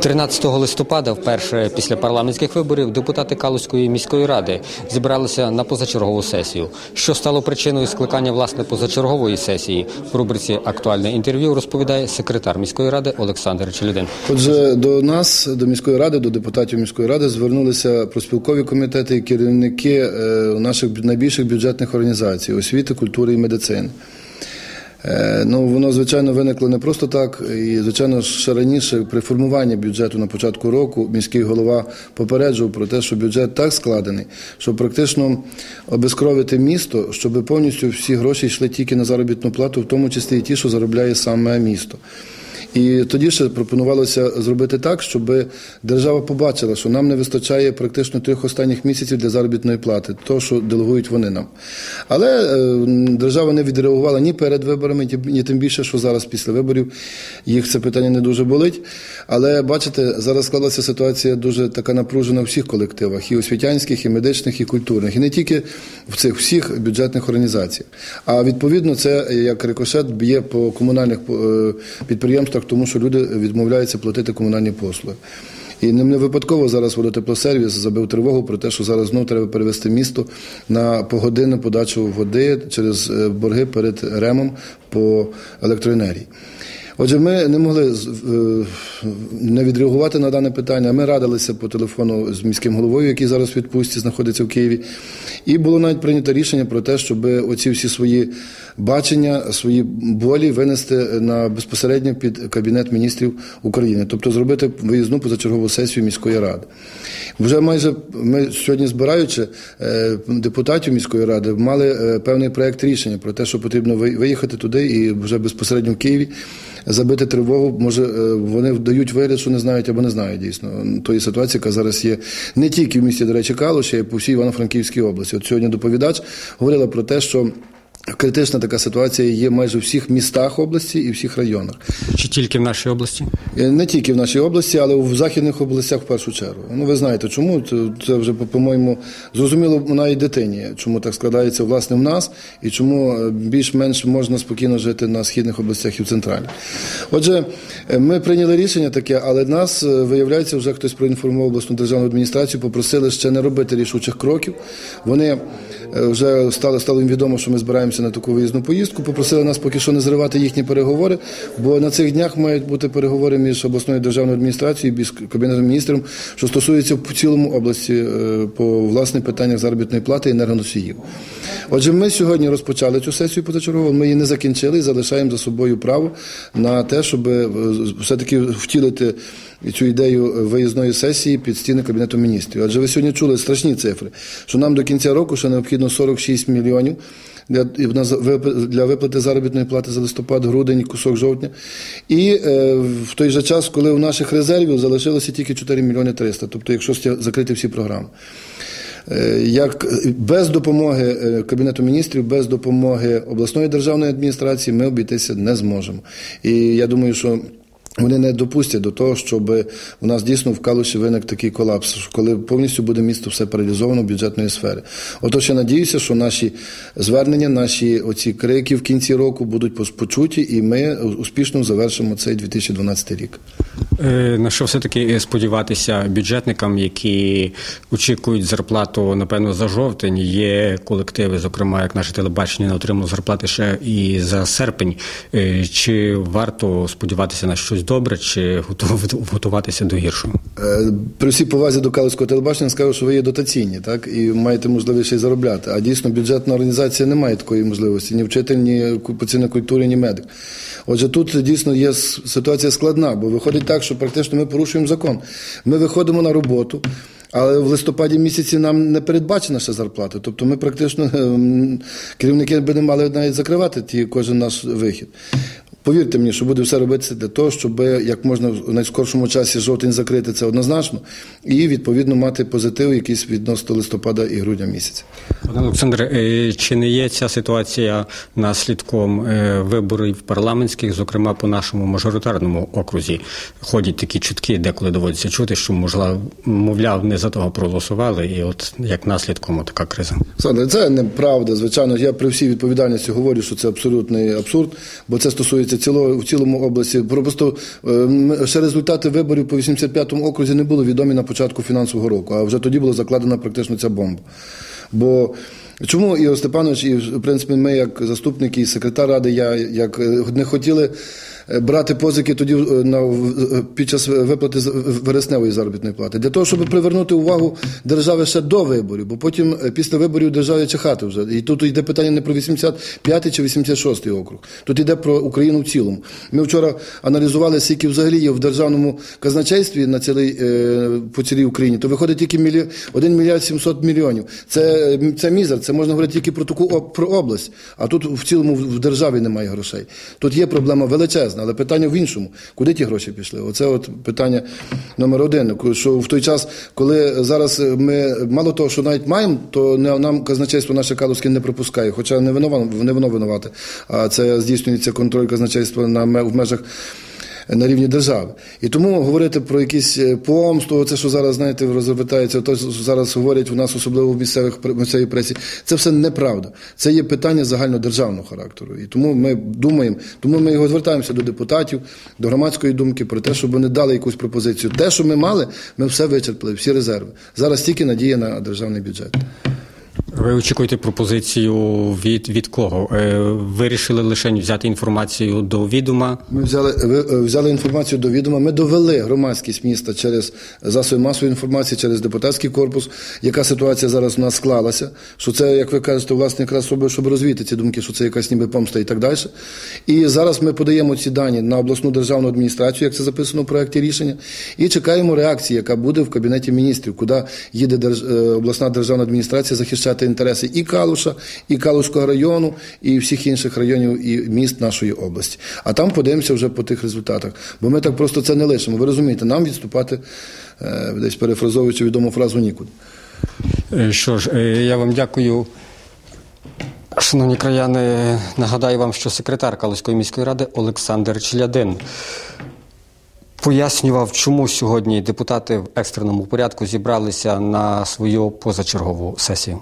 13 листопада, вперше після парламентських виборів, депутати Калузької міської ради зібралися на позачергову сесію. Що стало причиною скликання власне позачергової сесії в рубриці Актуальне інтерв'ю розповідає секретар міської ради Олександр Челюдин. Отже, до нас, до міської ради, до депутатів міської ради, звернулися проспілкові комітети і керівники е, наших найбільших бюджетних організацій освіти, культури і медицини. Е, ну, воно, звичайно, виникло не просто так. І, звичайно, ще раніше при формуванні бюджету на початку року міський голова попереджував про те, що бюджет так складений, що практично обезкровити місто, щоб повністю всі гроші йшли тільки на заробітну плату, в тому числі і ті, що заробляє саме місто. І тоді ще пропонувалося зробити так, щоб держава побачила, що нам не вистачає практично трьох останніх місяців для заробітної плати, то що делегують вони нам. Але е, держава не відреагувала ні перед виборами, ні тим більше, що зараз після виборів їх це питання не дуже болить. Але бачите, зараз склалася ситуація дуже така напружена в всіх колективах, і освітянських, і медичних, і культурних, і не тільки в цих всіх бюджетних організаціях. А відповідно, це як рикошет б'є по комунальних е, підприємствах тому що люди відмовляються платити комунальні послуги. І не випадково зараз водотеплосервіс забив тривогу про те, що зараз знову треба перевести місто на погодинну подачу води через е, борги перед ремом по електроенергії. Отже, ми не могли е, не відреагувати на дане питання. Ми радилися по телефону з міським головою, який зараз в відпустці знаходиться в Києві. І було навіть прийнято рішення про те, щоб оці всі свої бачення, свої болі винести на безпосередньо під кабінет міністрів України, тобто зробити виїзну позачергову сесію міської ради. Вже майже ми сьогодні, збираючи е, депутатів міської ради, мали е, певний проект рішення про те, що потрібно виїхати туди і вже безпосередньо в Києві забити тривогу. Може, е, вони дають вигляд, що не знають або не знають дійсно тої ситуації, яка зараз є не тільки в місті, до речі, Калуші, а й по всій Івано-Франківській області. От сьогодні доповідач говорила про те, що. Критична така ситуація є майже у всіх містах області і всіх районах. Чи тільки в нашій області? Е, не тільки в нашій області, але в західних областях в першу чергу. Ну ви знаєте, чому це вже по-моєму зрозуміло навіть дитині, чому так складається власне в нас, і чому е, більш-менш можна спокійно жити на східних областях і в центральних. Отже, е, ми прийняли рішення таке, але нас виявляється, вже хтось проінформував обласну державну адміністрацію, попросили ще не робити рішучих кроків. Вони вже стало стало їм відомо, що ми збираємо збираємося на таку виїзну поїздку. Попросили нас поки що не зривати їхні переговори, бо на цих днях мають бути переговори між обласною державною адміністрацією і кабінетом міністрів, що стосується в цілому області е, по власних питаннях заробітної плати і енергоносіїв. Отже, ми сьогодні розпочали цю сесію позачергову, ми її не закінчили і залишаємо за собою право на те, щоб е, все-таки втілити цю ідею виїзної сесії під стіни Кабінету міністрів. Адже ви сьогодні чули страшні цифри, що нам до кінця року ще необхідно 46 мільйонів для виплати заробітної плати за листопад, грудень, кусок жовтня. І е, в той же час, коли у наших резервів залишилося тільки 4 мільйони 300, тобто, якщо закрити всі програми. Е, як без допомоги е, Кабінету міністрів, без допомоги обласної державної адміністрації ми обійтися не зможемо. І я думаю, що вони не допустять до того, щоб у нас дійсно в Калуші виник такий колапс, коли повністю буде місто все паралізовано в бюджетної сфери. Отож, я надіюся, що наші звернення, наші оці крики в кінці року будуть почуті, і ми успішно завершимо цей 2012 рік. Е, на що все таки сподіватися бюджетникам, які очікують зарплату, напевно, за жовтень. Є колективи, зокрема, як наше телебачення, не отримало зарплати ще і за серпень. Е, чи варто сподіватися на щось? Добре, чи готуватися до гіршого? Е, при всій повазі до Калицького телебачення скажу, що ви є дотаційні, так і маєте можливість ще й заробляти. А дійсно бюджетна організація не має такої можливості ні вчитель, ні паційна культури, ні медик. Отже, тут дійсно є ситуація складна, бо виходить так, що практично ми порушуємо закон. Ми виходимо на роботу. Але в листопаді місяці нам не передбачена ще зарплата. Тобто ми практично ем, керівники би не мали навіть закривати ті кожен наш вихід. Повірте мені, що буде все робитися для того, щоб як можна в найскоршому часі жовтень закрити це однозначно, і відповідно мати позитив якийсь відносно листопада і грудня місяця. Пане Олександре, е, чи не є ця ситуація наслідком е, виборів парламентських, зокрема по нашому мажоритарному окрузі? Ходять такі чутки, деколи доводиться чути, що можливо, мовляв, не за того проголосували, і от як наслідком така криза. Сандре, це неправда. Звичайно, я при всій відповідальності говорю, що це абсолютний абсурд, бо це стосується вибачте, ціло, в цілому області. Просто е, ще результати виборів по 85-му окрузі не були відомі на початку фінансового року, а вже тоді була закладена практично ця бомба. Бо чому Ігор Степанович, і в принципі, ми, як заступники і секретар ради, я як е, не хотіли брати позики тоді е, на е, під час виплати вересневої заробітної плати для того, щоб привернути увагу держави ще до виборів, бо потім е, після виборів державі чехати вже. І тут йде питання не про 85 чи 86 округ. Тут йде про Україну в цілому. Ми вчора аналізували, скільки взагалі є в державному казначействі на цілий е, по цілій Україні. То виходить тільки мілі... 1 мільярд 700 мільйонів. Це, це мізер. Це можна говорити тільки про таку про область. А тут в цілому в державі немає грошей. Тут є проблема величезна, але питання в іншому. Куди ті гроші пішли? Оце от питання номер один. Що в той час, коли зараз ми мало того, що навіть маємо, то нам казначейство наше калузьке не пропускає, хоча не воно, не воно винувате. А це здійснюється контроль казначейства на в межах на рівні держави. І тому говорити про якісь е, помсту, це що зараз, знаєте, розвертається, то зараз говорять у нас, особливо в місцевих місцевій пресі, це все неправда. Це є питання загальнодержавного характеру. І тому ми думаємо, тому ми його звертаємося до депутатів, до громадської думки про те, щоб вони дали якусь пропозицію. Те, що ми мали, ми все вичерпали, всі резерви. Зараз тільки надія на державний бюджет. Ви очікуєте пропозицію від, від кого? Е, Вирішили лише взяти інформацію до відома. Ми взяли, е, взяли інформацію до відома. Ми довели громадськість міста через засоби масової інформації, через депутатський корпус, яка ситуація зараз у нас склалася. Що це, як ви кажете, власне, якраз щоб, щоб розвіяти ці думки, що це якась ніби помста і так далі. І зараз ми подаємо ці дані на обласну державну адміністрацію, як це записано в проєкті рішення, і чекаємо реакції, яка буде в кабінеті міністрів, куди їде е, обласна державна адміністрація захищати інтереси і Калуша, і Калуського району, і всіх інших районів і міст нашої області. А там подивимося вже по тих результатах. Бо ми так просто це не лишимо. Ви розумієте, нам відступати, е, десь перефразовуючи відому фразу нікуди. Е, Що ж, е, я вам дякую. Шановні краяни, нагадаю вам, що секретар Калузької міської ради Олександр Челядин пояснював, чому сьогодні депутати в екстреному порядку зібралися на свою позачергову сесію.